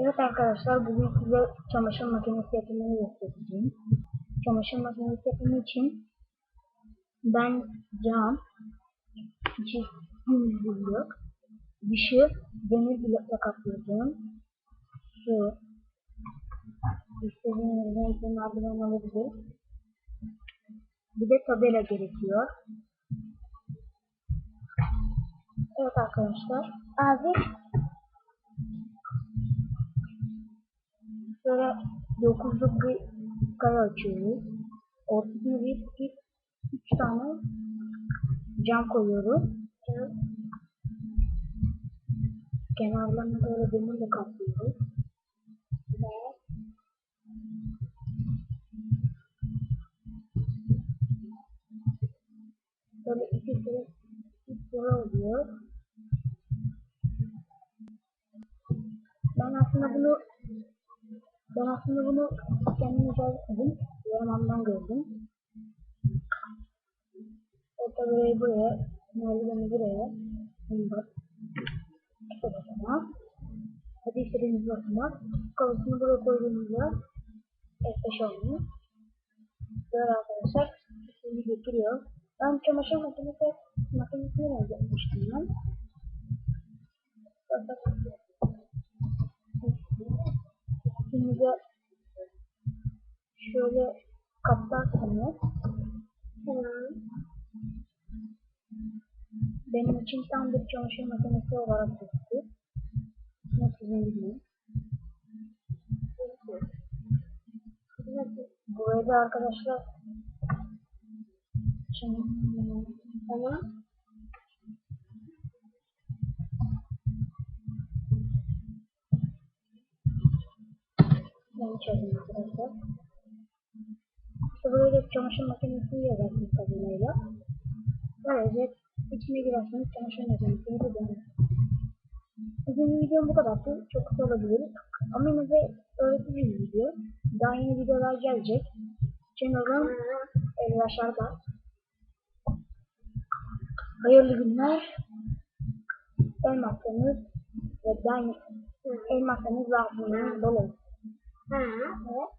Evet arkadaşlar bugün size çamaşır makinesi yapımını göstereceğim. Çamaşır makinesi yapımı için ben cam, içi gümüş blok, dışı demir blokla kaplayacağım. Su, istediğiniz renkli merdiven alabilir. Bir de tabela gerekiyor. Evet arkadaşlar. Abi Şöyle dokuzluk bir kare açıyoruz. Ortasına bir, bir üç tane cam koyuyoruz. Evet. Kenarlarını böyle demirle kaplıyoruz. Ve böyle iki sıra üç sıra oluyor. Ben aslında bunu ben aslında bunu kendim icat etmedim. Yaramamdan gördüm. Orta burayı buraya, merdiveni buraya. Şimdi bak. İşte basama. Hadi istediğimiz basama. Kafasını buraya koyduğumuzda F5 olmuyor. Böyle arkadaşlar. Şimdi getiriyor. Ben çamaşır makinesi makinesine benzetmiştim ben. De şöyle kaplarsanız hemen benim için tam bir çamaşır makinesi olarak gözüküyor. Nasıl bilmiyorum. Bu evde arkadaşlar şimdi ama ben çözüm arkadaşlar. İşte da çamaşır makinesi yazarsınız tabelayla. Böylece içine girerseniz çamaşır makinesini de. Bugün videom bu kadardı. Çok kısa olabilir. Ama yine de öğretici bir video. Daha yeni videolar gelecek. Channel'ım başarıda. Hayırlı günler. Elmaslarınız ve ben elmaslarınız ve altınlarınız bol 嗯